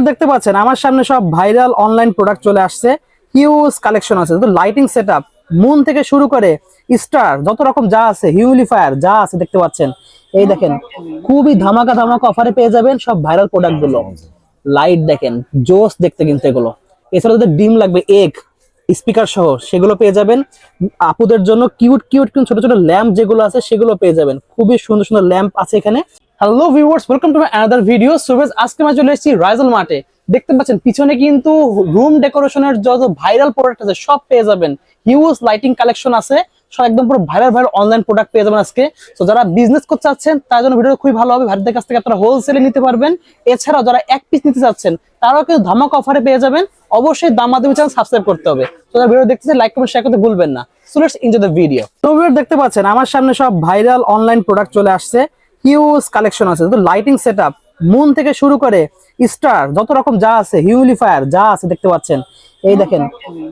Viewer দেখতে পাচ্ছেন, আমার সামনে সব ভাইরাল অনলাইন প্রোডাক্ট চলে আসছে। হিউজ কালেকশন আছে। লাইটিং সেটআপ মুন থেকে শুরু করে স্টার যত রকম যা আছে হিউমিলিফায়ার যা আছে দেখতে পাচ্ছেন। এই দেখেন, খুবই ধামাকা ধামাকা অফারে পেয়ে যাবেন সব ভাইরাল প্রোডাক্টগুলো। লাইট দেখেন জোস দেখতে কিন্তু এগুলো। এছাড়া যদি ডিম লাগবে এগ স্পিকার সহ, সেগুলো পেয়ে যাবেন। আপুদের জন্য কিউট কিউট ছোট ছোট ল্যাম্প যেগুলো আছে, সেগুলো পেয়ে যাবেন। খুবই সুন্দর সুন্দর ল্যাম্প আছে এখানে। Hello viewers welcome to my another video সুবেজ আজকে আমি চলে এসেছি রাইজাল মার্টে দেখতে পাচ্ছেন, পিছনে কিন্তু রুম ডেকোরেশনের যত ভাইরাল প্রোডাক্ট আছে, সব পেয়ে যাবেন। হিউজ লাইটিং কালেকশন আছে। সব একদম পুরো ভাইরাল ভাইরাল অনলাইন প্রোডাক্ট পেয়ে যাবেন আজকে। তো যারা বিজনেস করতে চাচ্ছেন, তার জন্য ভিডিও খুবই ভালো হবে। ভাইদের কাছ থেকে আপনারা হোলসেলে নিতে পারবেন। এছাড়াও যারা এক পিস নিতে চাচ্ছেন, তারাও কিন্তু ধামাকা অফারে পেয়ে যাবেন। অবশ্যই দাম মাধ্যমে চ্যানেল সাবস্ক্রাইব করতে হবে। তো যারা ভিডিও দেখতেছেন লাইক কমেন্ট শেয়ার করতে ভুলবেন না। So let's enjoy the video তো ভিডিও দেখতে পাচ্ছেন, আমার সামনে সব ভাইরাল অনলাইন প্রোডাক্ট চলে আসছে। হিউজ কালেকশন আছে। লাইটিং সেটআপ মুন থেকে শুরু করে স্টার যত রকম যা আছে হিউমিলিফায়ার যা আছে দেখতে পাচ্ছেন। এই দেখেন,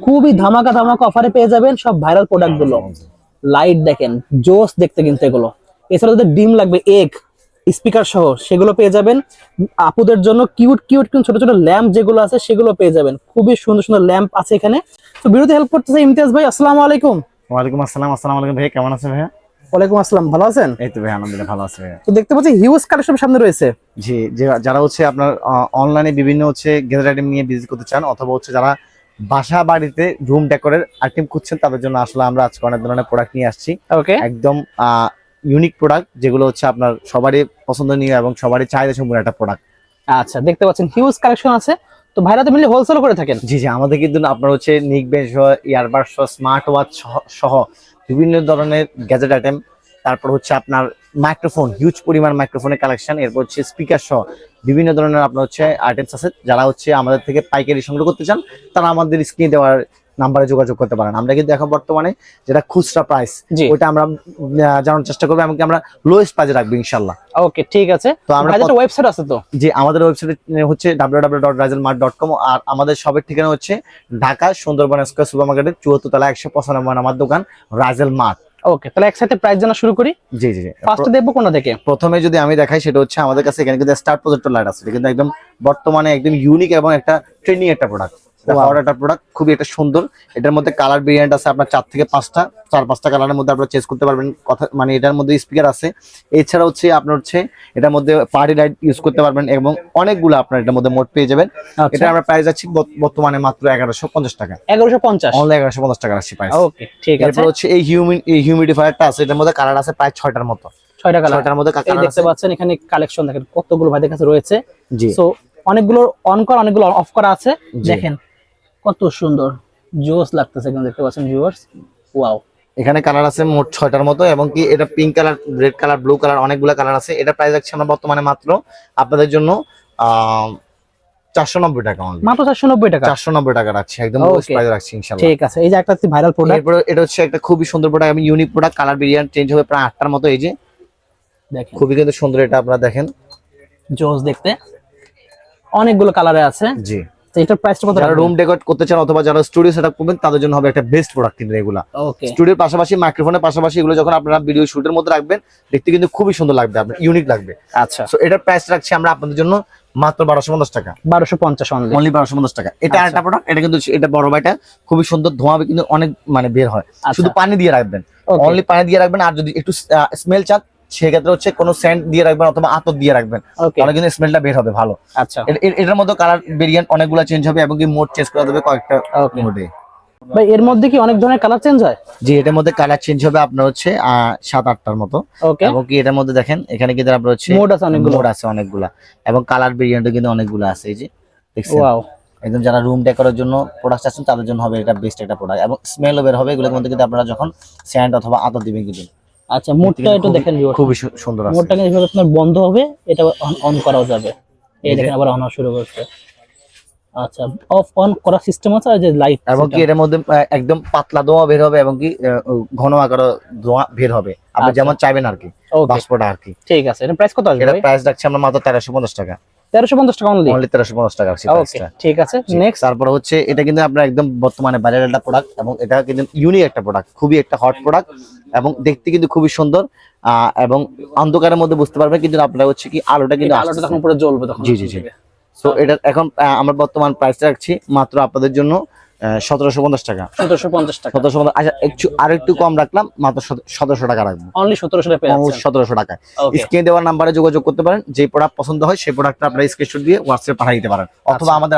খুবই ধামাকা ধামাকা অফারে পেয়ে যাবেন সব ভাইরাল প্রোডাক্টগুলো। লাইট দেখেন জোস দেখতে কিন্তু এগুলো। এছাড়া যদি ডিম লাগবে এগ স্পিকার সহ, সেগুলো পেয়ে যাবেন। আপুদের জন্য কিউট কিউট কিন্তু ছোট ছোট ল্যাম্প যেগুলো আছে, সেগুলো পেয়ে যাবেন। খুবই সুন্দর সুন্দর ল্যাম্প আছে এখানে। তো বিরোধী হেল্প করতেছে ইমতিয়াজ ভাই, আসসালামু আলাইকুম। ওয়ালাইকুম আসসালাম, আসসালামু আলাইকুম ভাই, কেমন আছেন ভাইয়া? ওয়ালাইকুম আসসালাম ভালো আছেন? এই তো ভাই আলহামদুলিল্লাহ ভালো আছে তো দেখতে পাচ্ছি হিউজ কালেকশন সামনে রয়েছে। জি যে যারা হচ্ছে আপনার অনলাইনে বিভিন্ন হচ্ছে আইটেম নিয়ে করতে চান অথবা হচ্ছে যারা বাসা বাড়িতে রুম ডেকোরের আইটেম খুঁজছেন তাদের জন্য আসলে আমরা আজকে অনেক ধরনের প্রোডাক্ট নিয়ে আসছি। ওকে একদম ইউনিক প্রোডাক্ট যেগুলো হচ্ছে আপনার সবারই পছন্দনীয় এবং সবারই চাহিদা সম্পূর্ণ একটা প্রোডাক্ট আচ্ছা দেখতে পাচ্ছেন হিউজ কালেকশন আছে। তো ভাইরা তো মিলে হোলসেল করে থাকেন? জি জি, আমাদের কিন্তু আপনার হচ্ছে নিক বেঞ্চ ইয়ারবাড সহ স্মার্ট ওয়াচ সহ বিভিন্ন ধরনের গ্যাজেট আইটেম তারপর হচ্ছে আপনার মাইক্রোফোন হিউজ পরিমাণ মাইক্রোফোনের কালেকশন এরপর হচ্ছে স্পিকার সহ বিভিন্ন ধরনের আপনার হচ্ছে আইটেমস আছে, যারা হচ্ছে আমাদের থেকে পাইকারি সংগ্রহ করতে চান, তারা আমাদের স্ক্রিনে দেওয়ার নাম্বারে যোগাযোগ করতে পারেন। আমরা কিন্তু এখন বর্তমানে যেটা খুচরা প্রাইস জি। ওইটা আমরা জানার চেষ্টা করব এমনকি আমরা লোয়েস্ট প্রাইজে রাখব ইনশাল্লাহ ওকে ঠিক আছে। তো আমরা ওয়েবসাইট আছে তো? যে আমাদের ওয়েবসাইট হচ্ছে কম আর আমাদের সবের ঠিকানা হচ্ছে ঢাকা সুন্দরবন স্কোয়ার সুপার মার্কেটের চুয়াত্তর তলা একশো পঁচানব্বই আমার দোকান রাজেল মার্ট ওকে তাহলে একসাথে প্রাইস জানা শুরু করি? জি জি জি। ফার্স্টে দেখব কোনটা থেকে প্রথমে যদি আমি দেখাই সেটা হচ্ছে আমাদের কাছে এখানে কিন্তু স্টার প্রজেক্টর লাইট আছে। কিন্তু একদম বর্তমানে একদম ইউনিক এবং একটা ট্রেন্ডিং একটা প্রোডাক্ট. একটা প্রোডাক্ট খুবই একটা সুন্দর। এটার মধ্যে কালার ভেরিয়েন্ট আছে আপনার চার থেকে পাঁচটা চার পাঁচটা কালারের মধ্যে আপনারা চেঞ্জ করতে পারবেন। কথা মানে এটার মধ্যে স্পিকার আছে। এছাড়া হচ্ছে আপনার হচ্ছে এটার মধ্যে পার্টি লাইট ইউজ করতে পারবেন এবং অনেকগুলো আপনার এটার মধ্যে মোট পেয়ে যাবেন। আচ্ছা। এটা আমরা প্রাইস যাচ্ছি বর্তমানে মাত্র এগারোশো পঞ্চাশ টাকা। এগারোশো পঞ্চাশ? এগারোশো পঞ্চাশ টাকা রাখছি প্রাইস ওকে ঠিক আছে। এরপর হচ্ছে এই হিউমিন এই হিউমিডিফায়ারটা আছে এটার মধ্যে কালার আছে প্রায় ছয়টার মতো। ছয়টা কালার ছয়টার মধ্যে কালার দেখতে পাচ্ছেন এখানে কালেকশন দেখেন কতগুলো ভাইদের কাছে রয়েছে। জি। সো অনেকগুলো অন করা অনেকগুলো অফ করা আছে। দেখেন কত সুন্দর জোস লাগতেছে এখানে দেখতে পাচ্ছেন ভিউয়ার্স ওয়াও এখানে কালার আছে মোট ছয়টার মতো এবং কি এটা pink colour red colour blue colour অনেকগুলো কালার আছে। এটা প্রাইস আছে আমরা বর্তমানে মাত্র আপনাদের জন্য চারশো নব্বই টাকা। মাত্র চারশো নব্বই টাকা? চারশো নব্বই টাকা রাখছি একদম রাখছি ইনশাল্লাহ ঠিক আছে এই যে একটা ভাইরাল প্রোডাক্ট এটা হচ্ছে একটা খুবই সুন্দর প্রোডাক্ট আমি unique product colour variant change হবে প্রায় আটটার মতো এই যে। দেখেন। খুবই কিন্তু সুন্দর এটা আপনারা দেখেন। জোস দেখতে। অনেকগুলো কালারে আছে। জি। এটার প্রাইসটা কত যারা রুম ডেকোরেট করতে চান অথবা যারা স্টুডিও সেটআপ করবেন তাদের জন্য হবে একটা বেস্ট প্রোডাক্ট কিন্তু এগুলা। স্টুডিওর পাশাপাশি মাইক্রোফোনের পাশাপাশি এগুলো যখন আপনারা ভিডিও শুটের মধ্যে রাখবেন দেখতে কিন্তু খুবই সুন্দর লাগবে আপনার ইউনিক লাগবে। আচ্ছা। সো এটার প্রাইস রাখছি আমরা আপনাদের জন্য মাত্র বারোশো পঞ্চাশ টাকা। বারোশো পঞ্চাশ অনলি বারোশো পঞ্চাশ টাকা। এটা আচ্ছা। একটা প্রোডাক্ট এটা কিন্তু এটা বড় ভাইটা খুবই সুন্দর ধোঁয়া কিন্তু অনেক মানে বের হয়। শুধু পানি দিয়ে রাখবেন. অনলি পানি দিয়ে রাখবেন আর যদি একটু স্মেল চান সেক্ষেত্রে হচ্ছে কোনো সেন্ট দিয়ে রাখবেন অথবা আতর দিয়ে রাখবেন। তাহলে কিন্তু স্মেলটা বের হবে ভালো। আচ্ছা। এটার মধ্যে কালার ভেরিয়েন্ট অনেকগুলো চেঞ্জ হবে এবং কি মোড চেঞ্জ করা যাবে কয়েকটা মোডে ভাই এর মধ্যে কি অনেক ধরনের কালার চেঞ্জ হয়? জি এটার মধ্যে কালার চেঞ্জ হবে আপনার হচ্ছে সাত আটটার মতো। এবং কি এটার মধ্যে দেখেন এখানে কিন্তু আপনার হচ্ছে মোড আছে অনেকগুলো। মোড আছে অনেকগুলা। এবং কালার ভেরিয়েন্টও কিন্তু অনেকগুলো আছে এই যে দেখছেন? ওয়াও একদম যারা রুম ডেকোরের জন্য প্রোডাক্ট আছেন তাদের জন্য হবে এটা বেস্ট একটা প্রোডাক্ট এবং স্মেলও বের হবে এগুলোর মধ্যে কিন্তু আপনারা যখন স্যান্ড অথবা আতর দিবেন কিন্তু। আচ্ছা মোডটা একটু দেখেন খুবই সুন্দর আছে। মোডটা কিন্তু আপনার বন্ধ হবে এটা অন করাও যাবে। এই দেখেন আবার অন শুরু করছে। আচ্ছা অফ অন করার সিস্টেম আছে আর যে লাইট এবং কি এর মধ্যে একদম পাতলা ধোঁয়া বের হবে এবং কি ঘন আকার ধোঁয়া বের হবে। আপনি আচ্ছা। যেমন চাইবেন আর কি বাষ্পটা আর কি। ঠিক আছে এটা প্রাইস কত আসবে এটা প্রাইস রাখছি আমরা মাত্র তেরোশো পঞ্চাশ টাকা। টাকা অনলি অনলি তেরোশো পঞ্চাশ টাকা ওকে ঠিক আছে নেক্সট তারপরে হচ্ছে এটা কিন্তু আপনার একদম বর্তমানে বাইরের একটা প্রোডাক্ট এবং এটা কিন্তু ইউনিক একটা প্রোডাক্ট খুবই একটা হট প্রোডাক্ট এবং দেখতে কিন্তু খুবই সুন্দর আহ, এবং অন্ধকারের মধ্যে বুঝতে পারবেন কিন্তু আপনারা হচ্ছে কি আলোটা কিন্তু আলোটা তখন পুরো জ্বলবে তখন জি, জি, জি। সো এটা এখন আমরা বর্তমান প্রাইস রাখছি মাত্র আপনাদের জন্য সতেরোশো পঞ্চাশ টাকা। সতেরোশো পঞ্চাশ টাকা। সতেরোশো পঞ্চাশ আচ্ছা একটু আর একটু কম রাখলাম মাত্র সতেরোশো টাকা রাখব। অনলি সতেরোশো টাকা পেয়ে সতেরোশো টাকা স্ক্রিনে দেওয়ার নাম্বারে যোগাযোগ করতে পারেন যে প্রোডাক্ট পছন্দ হয় সেই প্রোডাক্টটা আপনারা স্ক্রিনশট দিয়ে হোয়াটসঅ্যাপে পাঠিয়ে দিতে পারেন। অথবা আমাদের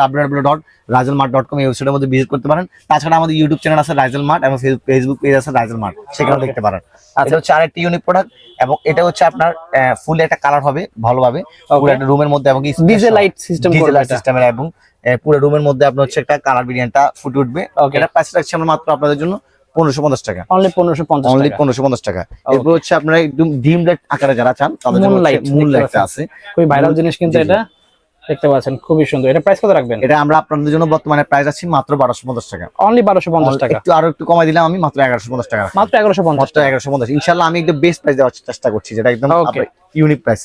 dot Raizel mart dot com এই ওয়েবসাইটের মধ্যে ভিজিট করতে পারেন। তাছাড়া আমাদের ইউটিউব চ্যানেল আছে মার্ট এবং ফেসবুক পেজ আছে মার্ট সেখানেও দেখতে পারেন। আচ্ছা হচ্ছে আরেকটি ইউনিক প্রোডাক্ট এবং এটা হচ্ছে আপনার ফুল একটা কালার হবে ভালোভাবে। একটা রুমের মধ্যে এবং ডিজে লাইট সিস্টেম সিস্টেমের এবং পুরো রুমের মধ্যে আপনার হচ্ছে একটা কালার বিরিয়ানিটা ফুটে উঠবে. এটা প্রাইস রাখছি আমরা মাত্র আপনাদের জন্য পনেরোশো পঞ্চাশ টাকা। অনলি পনেরোশো পঞ্চাশ অনলি পনেরোশো পঞ্চাশ টাকা। এরপর হচ্ছে আপনারা একদম ডিম লাইট আকারে যারা চান তাদের জন্য Moonlight মুন লাইটটা আছে। খুবই ভাইরাল জিনিস কিন্তু। এটা। দেখতে পাচ্ছেন খুবই সুন্দর। এটা প্রাইস কত রাখবেন? এটা আমরা আপনাদের জন্য বর্তমানে প্রাইস আছি মাত্র বারোশো পঞ্চাশ টাকা। অনলি বারোশো পঞ্চাশ টাকা। একটু আরও একটু কমাই দিলাম আমি মাত্র এগারোশো পঞ্চাশ টাকা মাত্র আমি বেস্ট প্রাইস দেওয়ার চেষ্টা করছি যেটা একদম. ইউনিক প্রাইস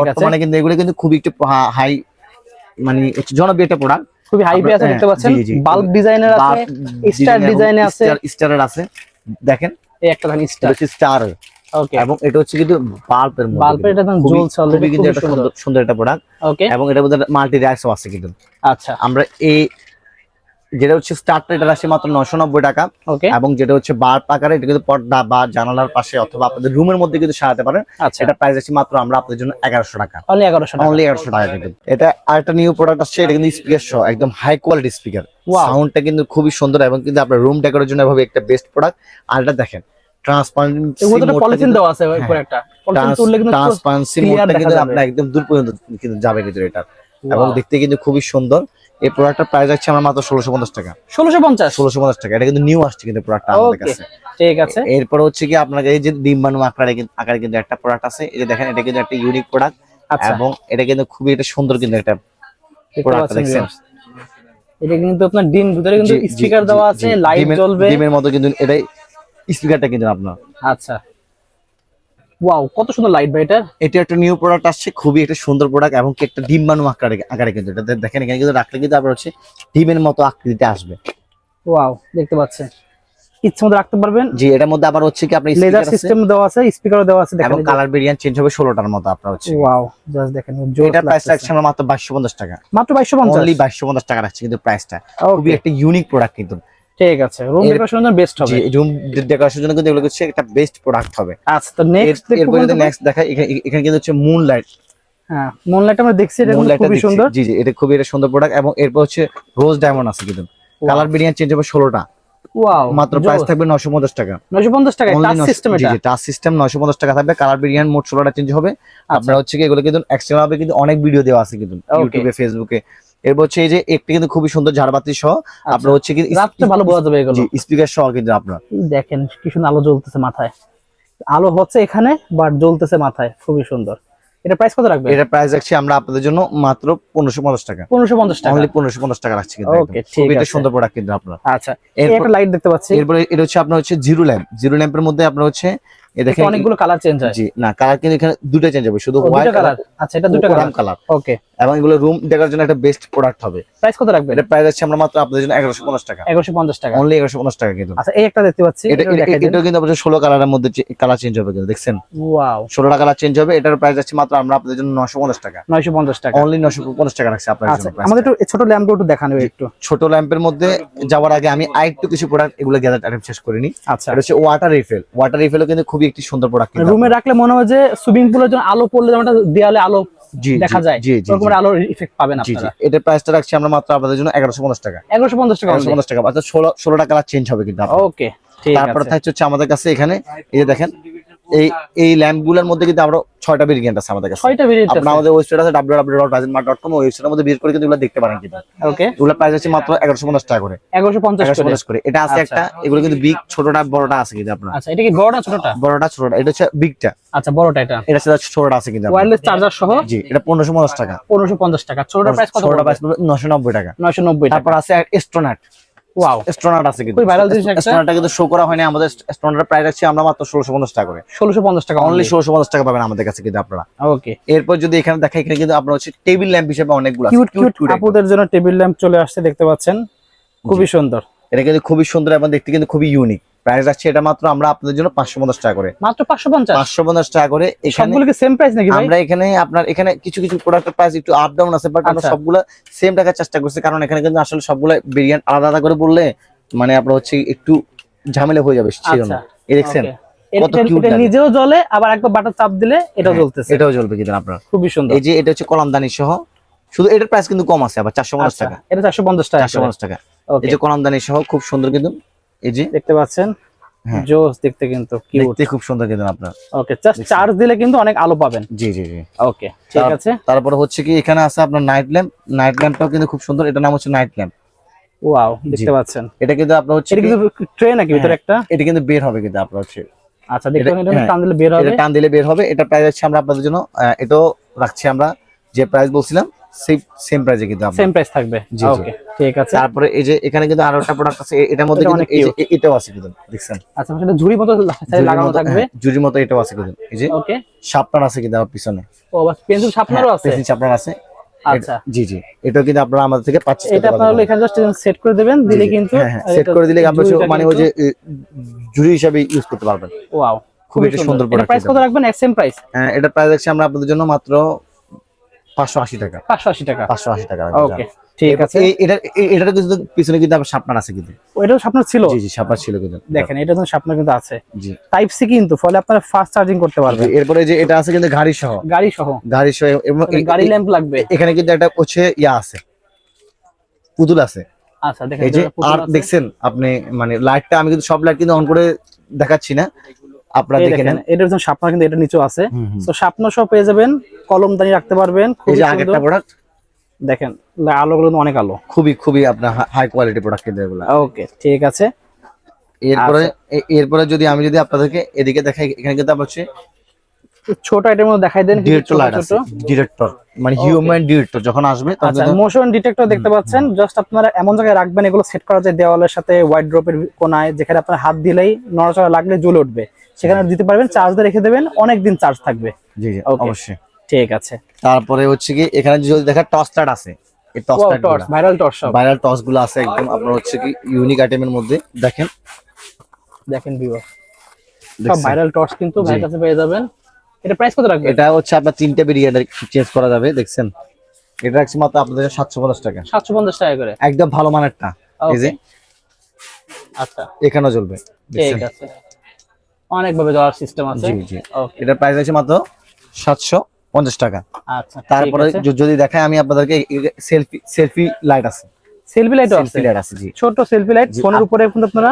বর্তমানে কিন্তু এগুলো কিন্তু খুবই একটু হাই মানে জনপ্রিয় একটা প্রোডাক্ট খুবই আছে হ্যাঁ, দেখতে পাচ্ছেন। বাল্ব ডিজাইনের আছে স্টার ডিজাইনে আছে। স্টারের আছে। দেখেন এই একটা ধান স্টার স্টার ওকে এবং এটা হচ্ছে কিন্তু বাল্বের মধ্যে বাল্বের এটা জ্বলছে অলরেডি কিন্তু সুন্দর। সুন্দর একটা প্রোডাক্ট ওকে এবং এটা মধ্যে মাল্টি র্যাক্সও আছে কিন্তু। আচ্ছা। আমরা এই যেটা হচ্ছে স্টারটা এটা রাখছি মাত্র নশো নব্বই টাকা। এবং যেটা হচ্ছে বার আকারে এটা কিন্তু পর্দা বা জানালার পাশে অথবা আপনাদের রুমের মধ্যে কিন্তু সারাতে পারেন। আচ্ছা। এটা প্রাইস আছে মাত্র আমরা আপনাদের জন্য এগারোশো টাকা। অনলি এগারোশো টাকা। কিন্তু। এটা আরেকটা নিউ প্রোডাক্ট আসছে এটা কিন্তু স্পিকার সহ একদম হাই কোয়ালিটি স্পিকার. সাউন্ডটা কিন্তু খুবই সুন্দর এবং কিন্তু আপনার রুম ডেকোরের জন্য এভাবে একটা বেস্ট প্রোডাক্ট আর এটা দেখেন ট্রান্সপারেন্সি পলিথিন দেওয়া আছে হ্যাঁ। উপরে একটা। ট্রান্সপারেন্সি মোডটা কিন্তু আপনার একদম দূর পর্যন্ত কিন্তু যাবে কিন্তু এটা। এবং দেখতে কিন্তু খুবই সুন্দর। এই প্রোডাক্টটা প্রাইস আছে আমার মাত্র ষোলোশো পঞ্চাশ টাকা। ষোলোশো পঞ্চাশ? ষোলোশো পঞ্চাশ টাকা। এটা কিন্তু নিউ আসছে কিন্তু প্রোডাক্টটা আমাদের কাছে। ঠিক আছে। এরপর হচ্ছে কি আপনার এই যে ডিম্বাণু আকারে কিন্তু আকারে কিন্তু একটা প্রোডাক্ট আছে। এই যে দেখেন এটা কিন্তু একটা ইউনিক প্রোডাক্ট আচ্ছা। এবং এটা কিন্তু খুবই একটা সুন্দর কিন্তু একটা প্রোডাক্ট দেখছেন। এটা কিন্তু আপনার ডিম ভিতরে কিন্তু স্পিকার দেওয়া আছে লাইট জ্বলবে। ডিমের মতো কিন্তু এটাই স্পিকারটা কিন্তু আপনার। আচ্ছা। ওয়াও কত সুন্দর লাইট ভাই এটা। এটা একটা নিউ প্রোডাক্ট আসছে খুবই একটা সুন্দর প্রোডাক্ট এবং একটা ডিম্বাণু আকারে আকারে কিন্তু এটা। দেখেন এখানে কিন্তু রাখলে কিন্তু আপনার হচ্ছে ডিমের মতো আকৃতিতে আসবে। ওয়াও দেখতে পাচ্ছেন। ইচ্ছে মতো রাখতে পারবেন। জি এটার মধ্যে আবার হচ্ছে কি আপনার লেজার সিস্টেম দেওয়া আছে স্পিকারও দেওয়া আছে দেখেন এবং কালার ভেরিয়েন্ট চেঞ্জ হবে ষোলোটার মতো আপনার হচ্ছে। ওয়াও জাস্ট দেখেন এটা প্রাইস রাখছে আমরা মাত্র বাইশশো পঞ্চাশ টাকা। মাত্র বাইশশো পঞ্চাশ? অনলি বাইশশো পঞ্চাশ টাকা রাখছে কিন্তু প্রাইসটা খুবই একটা ইউনিক প্রোডাক্ট কিন্তু। ঠিক আছে রুম ডেকোরেশনের জন্য বেস্ট হবে। রুম ডেকোরেশনের জন্য কিন্তু এগুলো হচ্ছে একটা বেস্ট প্রোডাক্ট হবে। আচ্ছা তো নেক্সট এর- এরপরে যদি নেক্সট দেখাই এখানে কিন্তু হচ্ছে মুন লাইট হ্যাঁ মুনলাইট আমরা দেখছি এটা খুবই সুন্দর। জি জি এটা খুবই একটা সুন্দর প্রোডাক্ট এবং এরপর হচ্ছে রোজ ডায়মন্ড আছে কিন্তু। কালার ভেরিয়েন্ট চেঞ্জ হবে ষোলোটা। ওয়াও মাত্র প্রাইস থাকবে নশো পঞ্চাশ টাকা। 950 টাকা টাচ সিস্টেম এটা। জি টাচ সিস্টেম নশো পঞ্চাশ টাকা থাকবে। কালার ভেরিয়েন্ট মোট ষোলোটা চেঞ্জ হবে। আচ্ছা। আপনার হচ্ছে কি এগুলো কিন্তু এক্সট্রা ভাবে কিন্তু অনেক ভিডিও দেওয়া আছে কিন্তু ইউটিউবে ফেসবুকে এরপর হচ্ছে এই যে একটি কিন্তু খুবই সুন্দর ঝাড়বাতি সহ আপনার হচ্ছে কি রাত্রে ভালো বোঝা যাবে এগুলো। স্পিকার সহ কিন্তু আপনার। দেখেন কি সুন্দর আলো জ্বলতেছে মাথায়। আলো হচ্ছে এখানে বাট জ্বলতেছে মাথায়। খুবই সুন্দর। এটা প্রাইস কত রাখবে এটা প্রাইস রাখছি আমরা আপনাদের জন্য মাত্র পনেরোশো পঞ্চাশ টাকা। পনেরোশো পঞ্চাশ টাকা। অনলি পনেরোশো পঞ্চাশ টাকা রাখছি কিন্তু একদম। ঠিক খুবই আছে। সুন্দর প্রোডাক্ট কিন্তু আপনার। আচ্ছা এই এরপর- একটা লাইট দেখতে পাচ্ছি। এরপরে এটা হচ্ছে আপনার হচ্ছে জিরো ল্যাম্প জিরো ল্যাম্পের মধ্যে আপনার হচ্ছে এ এখানে দেখেন অনেকগুলো কালার চেঞ্জ হয়। জি না কালার কিন্তু এখানে দুটো চেঞ্জ হবে। শুধু হোয়াইট কালার আচ্ছা এটা দুটো কালার ওকে এবং এগুলো রুম দেখার জন্য একটা বেস্ট প্রোডাক্ট হবে। প্রাইস কত রাখবে এটা প্রাইস আছে আমরা মাত্র আপনাদের জন্য এগারোশো পঞ্চাশ টাকা। এগারোশো পঞ্চাশ টাকা। অনলি এগারোশো পঞ্চাশ টাকা কিন্তু। আচ্ছা এই একটা দেখতে পাচ্ছি এটা এটা- কিন্তু আপনাদের ষোলো কালারের মধ্যে কালার চেঞ্জ হবে কিন্তু দেখছেন? ওয়াও ষোলোটা কালার চেঞ্জ হবে এটার প্রাইস আছে মাত্র আমরা আপনাদের জন্য নশো পঞ্চাশ টাকা। নয়শো পঞ্চাশ টাকা। অনলি নশো পঞ্চাশ টাকা রাখছি আপনার আচ্ছা জন্য আমাদের একটু ছোট ল্যাম্পটা একটু দেখানো একটু। ছোট ল্যাম্পের মধ্যে যাওয়ার আগে আমি আরেকটু কিছু প্রোডাক্ট এগুলো গ্যাদার আইটেম শেষ করিনি আচ্ছা। এটা হচ্ছে ওয়াটার রিফিল ওয়াটার রিফিলও কিন্তু খুবই একটি সুন্দর প্রোডাক্ট রুমে রাখলে মনে হয় যে সুইমিং পুলের জন্য আলো পড়লে যেমন দেয়ালে আলো দেখা যায়। আলোর ইফেক্ট পাবেন আপনারা। প্রাইসটা রাখছি আমরা মাত্র আপনাদের জন্য এগারোশো পঞ্চাশ টাকা। এগারোশো পঞ্চাশ টাকা টাকা। চেঞ্জ হবে কিন্তু ওকে তারপরে থাকছে হচ্ছে আমাদের কাছে এখানে এই যে দেখেন এই এই ল্যাম্পগুলোর মধ্যে কিন্তু আমরা ছয়টা ভেরিয়েন্ট আছে আমাদের কাছে। ছয়টা ভেরিয়েন্ট আপনার আমাদের ওয়েবসাইট আছে www.rajanmart.com ওয়েবসাইটের মধ্যে ভিজিট করে কিন্তু এগুলো দেখতে পারেন কিন্তু। ওকে এগুলো প্রাইস আছে মাত্র এগারোশো পঞ্চাশ টাকা করে। এগারোশো পঞ্চাশ এগারোশো করে করে। এটা আছে আচ্ছা। একটা এগুলো কিন্তু বিগ ছোটটা বড়টা আছে কিন্তু আপনার। আচ্ছা এটা কি বড়টা ছোটটা? বড়টা ছোটটা। এটা হচ্ছে বিগটা আচ্ছা বড়টা এটা। এটা সাথে ছোটটা আছে কিন্তু ওয়্যারলেস চার্জার সহ? জি এটা পনেরোশো পঞ্চাশ টাকা। পনেরোশো পঞ্চাশ টাকা। ছোটটা প্রাইস কত ছোটটা প্রাইস নশো নব্বই টাকা। নয়শো নব্বই টাকা। তারপর আছে এস্ট্রোনাট ওয়াও আছে কিন্তু। খুবই জিনিস একটা। এস্ট্রোনাটটা কিন্তু শো করা হয়নি। আমাদের প্রাইস রাখছি আমরা মাত্র ষোলোশো পঞ্চাশ টাকা করে। ষোলোশো পঞ্চাশ টাকা অনলি টাকা পাবেন আমাদের কাছে কিন্তু আপনারা। ওকে এরপর যদি এখানে দেখা এখানে কিন্তু আপনার হচ্ছে টেবিল ল্যাম্প হিসেবে অনেকগুলো কিউট কিউট কিউট আপুদের জন্য টেবিল ল্যাম্প চলে আসছে দেখতে পাচ্ছেন। খুবই সুন্দর। এটা কিন্তু খুবই সুন্দর এবং দেখতে কিন্তু খুবই ইউনিক প্রাইস আছে এটা মাত্র আমরা আপনাদের জন্য পাঁচশো পঞ্চাশ টাকা করে। মাত্র পাঁচশো পঞ্চাশ? পাঁচশো পঞ্চাশ টাকা করে। এখানে সবগুলো কি সেম প্রাইস নাকি ভাই? আমরা এখানে আপনার এখানে কিছু কিছু প্রোডাক্টের প্রাইস একটু আপ ডাউন আছে বাট আমরা আচ্ছা। সবগুলা সেম টাকার চেষ্টা করছি কারণ এখানে কিন্তু আসলে সবগুলা ভেরিয়েন্ট আলাদা আলাদা করে বললে মানে আপনার হচ্ছে একটু ঝামেলা হয়ে যাবে সেজন্য আচ্ছা, এই দেখছেন। নিজেও জ্বলে আবার একবার বাটার চাপ দিলে এটাও হ্যাঁ, জ্বলতেছে। এটাও জ্বলবে কিন্তু আপনার। খুবই সুন্দর। এই যে এটা হচ্ছে কলামদানি সহ। শুধু এটার প্রাইস কিন্তু কম আছে আবার চারশো পঞ্চাশ আচ্ছা, টাকা। এটা চারশো পঞ্চাশ টাকা চারশো পঞ্চাশ টাকা। ওকে এই যে কলামদানি সহ খুব সুন্দর কিন্তু এই যে? দেখতে পাচ্ছেন? হ্যাঁ। জোস দেখতে কিন্তু কিউট দেখতে খুব সুন্দর কিন্তু আপনার। ওকে জাস্ট চার্জ দিলে কিন্তু অনেক আলো পাবেন। জি জি জি। ওকে ঠিক আছে। তারপরে হচ্ছে কি এখানে আছে আপনার নাইট ল্যাম্প নাইট ল্যাম্পটাও কিন্তু খুব সুন্দর। এটার নাম হচ্ছে নাইট ল্যাম্প ওয়াও দেখতে পাচ্ছেন। এটা কিন্তু আপনার হচ্ছে এটা কিন্তু ট্রে নাকি ভিতরে হ্যাঁ, একটা? এটা কিন্তু বের হবে কিন্তু আপনার হচ্ছে। আচ্ছা দেখতে এটা- এটা হ্যাঁ, টান দিলে বের হবে। এটা টান দিলে বের হবে। এটা প্রাইস আছে আমরা আপনাদের জন্য এটাও রাখছি আমরা। যে প্রাইস বলছিলাম সেই সেম প্রাইসে কিন্তু সেম প্রাইস থাকবে। জি। ওকে ঠিক আছে। তারপরে এই যে এখানে কিন্তু আরও একটা প্রোডাক্ট আছে এটার মধ্যে কিন্তু এই যে এটাও আছে কিন্তু দেখছেন? আচ্ছা সেটা ঝুড়ি মতো লাগানো থাকবে। হ্যাঁ, জুরির মতো এটাও আছে কিন্তু এই যে ওকে শার্পনার আছে কিন্তু আমার পিছনে। ও বাস পেন্সিল শার্পনারও আছে? পেন্সিল শার্পনার আছে। আচ্ছা। জি জি। এটাও কিন্তু আপনারা আমাদের থেকে পাচ্ছেন এটা আপনারা এখানে জাস্ট সেট করে দেবেন দিলে কিন্তু সেট করে দিলে আপনার মানে ওই যে হিসাবে ইউজ করতে পারবেন। ওয়াও খুবই একটা সুন্দর। প্রোডাক্ট প্রাইস কত রাখবেন? এক সেম প্রাইস এটা প্রাইস আছে আমরা আপনাদের জন্য মাত্র পাঁচশো আশি টাকা। পাঁচশো আশি টাকা। পাঁচশো আশি টাকা ওকে ঠিক আছে। এটার কিন্তু পিছনে কিন্তু আছে কিন্তু। ছিল? জি জি শার্পনার ছিল কিন্তু। দেখেন এটা তো আপনার কিন্তু আছে। জি। টাইপ সি কিন্তু ফলে আপনারা ফাস্ট চার্জিং করতে পারবেন। এরপরে যে এটা আছে কিন্তু গাড়ি সহ গাড়ি সহ গাড়ি সহ এবং গাড়ি ল্যাম্প লাগবে। এখানে কিন্তু একটা হচ্ছে ইয়া আছে। পুতুল আছে। আচ্ছা দেখেন আর দেখছেন আপনি মানে লাইটটা আমি কিন্তু সব লাইট কিন্তু অন করে দেখাচ্ছি না। আপনারা দেখে নেন। এটা জন্য শার্পনার কিন্তু এটা নিচেও আছে। তো শার্পনার সহ পেয়ে যাবেন কলমদানি রাখতে পারবেন খুবই আগেরটা প্রোডাক্ট দেখেন আলোগুলো অনেক আলো। খুবই খুবই আপনার হাই কোয়ালিটি প্রোডাক্ট কিন্তু এগুলো। ওকে ঠিক আছে। এরপরে আচ্ছা। এরপরে যদি আমি যদি আপনাদেরকে এদিকে দেখাই এখানে কিন্তু আপনার হচ্ছে ছোট আইটেম মধ্যে দেখাই দেন ডিরেক্টর লাইট আছে ডিরেক্টর মানে হিউম্যান ডিরেক্টর যখন আসবে আচ্ছা মোশন ডিটেক্টর দেখতে পাচ্ছেন জাস্ট আপনারা এমন জায়গায় রাখবেন এগুলো সেট করা যায় দেওয়ালের সাথে হোয়াইট ড্রপের কোনায় যেখানে আপনার হাত দিলেই নড়াচড়া লাগলে জ্বলে উঠবে। সেখানে দিতে পারবেন চার্জ রেখে দেবেন অনেক দিন চার্জ থাকবে। জি জি অবশ্যই। ঠিক আছে। তারপরে হচ্ছে কি এখানে যদি দেখা টর্চ লাইট আছে এই torch light viral torch viral টর্চগুলো আছে একদম আপনার হচ্ছে কি ইউনিক আইটেমের মধ্যে দেখেন। দেখেন ভিউ সব ভাইরাল টর্চ কিন্তু ভাইয়ের কাছে পেয়ে যাবেন। এটা প্রাইস কত রাখবেন? এটা হচ্ছে আপনার তিনটা বেরিয়ে চেঞ্জ করা যাবে দেখছেন? এটা রাখছি মাত্র আপনাদের সাতশো পঞ্চাশ টাকা। সাতশো পঞ্চাশ টাকা করে? একদম ভালো মানেরটা এই যে আচ্ছা। এখানেও চলবে ঠিক? আছে। অনেক ভাবে দেওয়ার সিস্টেম আছে। জি জি। ওকে এটার প্রাইস আছে মাত্র সাতশো পঞ্চাশ টাকা। আচ্ছা তারপরে যদি দেখায় আমি আপনাদেরকে সেলফি সেলফি লাইট আছে। সেলফি লাইটও আছে। লাইট আছে জি। ছোট সেলফি লাইট ফোনের উপরে কিন্তু আপনারা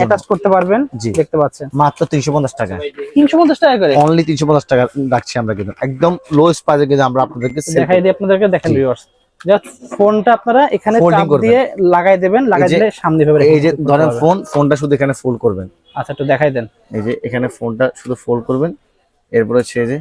অ্যাটাচ করতে পারবেন জি। দেখতে পাচ্ছেন। মাত্র তিনশো পঞ্চাশ টাকা। তিনশো পঞ্চাশ টাকা করে? অনলি তিনশো পঞ্চাশ টাকা রাখছি আমরা কিন্তু। একদম লোয়েস্ট প্রাইসে কিন্তু আমরা আপনাদেরকে দেখাই দিই আপনাদেরকে দেখেন ভিউয়ার্স জাস্ট ফোনটা আপনারা এখানে চাপ দিয়ে লাগাই দেবেন লাগাই দিলে সামনে ভাবে এই যে ধরেন ফোন ফোনটা শুধু এখানে ফোল্ড করবেন। আচ্ছা একটু দেখাই দেন। এই যে এখানে ফোনটা শুধু ফোল্ড করবেন। এরপরে হচ্ছে যে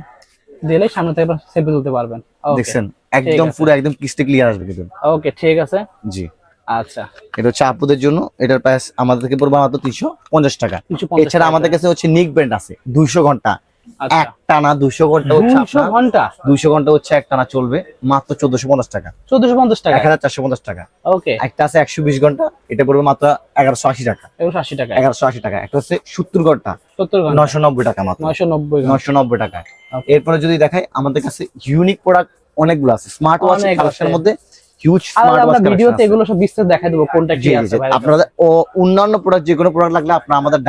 দিলে সামনে থেকে সেলফি তুলতে পারবেন। দেখছেন? একদম। পুরো একদম কিস্টে ক্লিয়ার আসবে কিন্তু। ওকে ঠিক আছে। জি। আচ্ছা। এটা হচ্ছে আপুদের জন্য এটার প্রাইস আমাদের থেকে পড়বে মাত্র তিনশো পঞ্চাশ টাকা। এছাড়া আমাদের কাছে হচ্ছে নিক ব্যান্ড আছে দুইশো ঘণ্টা। আচ্ছা। এক টানা দুইশো ঘণ্টা হচ্ছে দুশো ঘণ্টা? দুইশো ঘণ্টা হচ্ছে এক টানা চলবে মাত্র চোদ্দশো পঞ্চাশ টাকা। চোদ্দশো পঞ্চাশ টাকা? এক হাজার চারশো পঞ্চাশ টাকা। ওকে। একটা আছে একশো বিশ ঘণ্টা এটা পড়বে মাত্র এগারোশো আশি টাকা। একশো আশি টাকা। এগারোশো আশি টাকা। একটা হচ্ছে সত্তর ঘণ্টা। সত্তর ঘণ্টা। নশো নব্বই টাকা মাত্র। নয়শো নব্বই নশো নব্বই টাকা। এরপরে যদি দেখাই আমাদের কাছে ইউনিক প্রোডাক্ট অনেকগুলো আছে। স্মার্ট ওয়াচ অনেক কালেকশনের মধ্যে হিউজ স্মার্ট ওয়াচ ভিডিওতে এগুলো সব বিস্তারিত দেখাই দেবো কোনটা কি আছে ও অন্যান্য প্রোডাক্ট যে কোনো প্রোডাক্ট লাগলে আপনারা আমাদের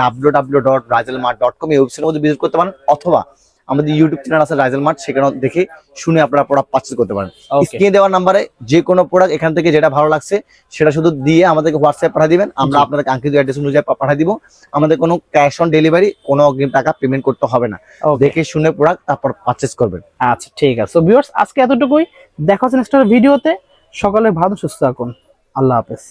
কম এই ওয়েবসাইটের মধ্যে ভিজিট করতে পারেন অথবা আমাদের ইউটিউব চ্যানেল আছে রাইজেল মার্ট সেখানে দেখে শুনে আপনারা প্রোডাক্ট পারচেজ করতে পারেন। স্ক্রিনে দেওয়ার নাম্বারে যে কোনো প্রোডাক্ট এখান থেকে যেটা ভালো লাগছে সেটা শুধু দিয়ে আমাদেরকে হোয়াটসঅ্যাপ পাঠিয়ে দিবেন আমরা। আপনাদের কাঙ্ক্ষিত অ্যাড্রেস অনুযায়ী পাঠিয়ে দিব। আমাদের কোনো ক্যাশ অন ডেলিভারি কোনো অগ্রিম টাকা পেমেন্ট করতে হবে না। দেখে শুনে প্রোডাক্ট তারপর পারচেজ করবেন। আচ্ছা ঠিক আছে। ভিউয়ার্স আজকে এতটুকুই। দেখা হচ্ছে নেক্সট ভিডিওতে। সকালে ভালো সুস্থ থাকুন। আল্লাহ হাফেজ।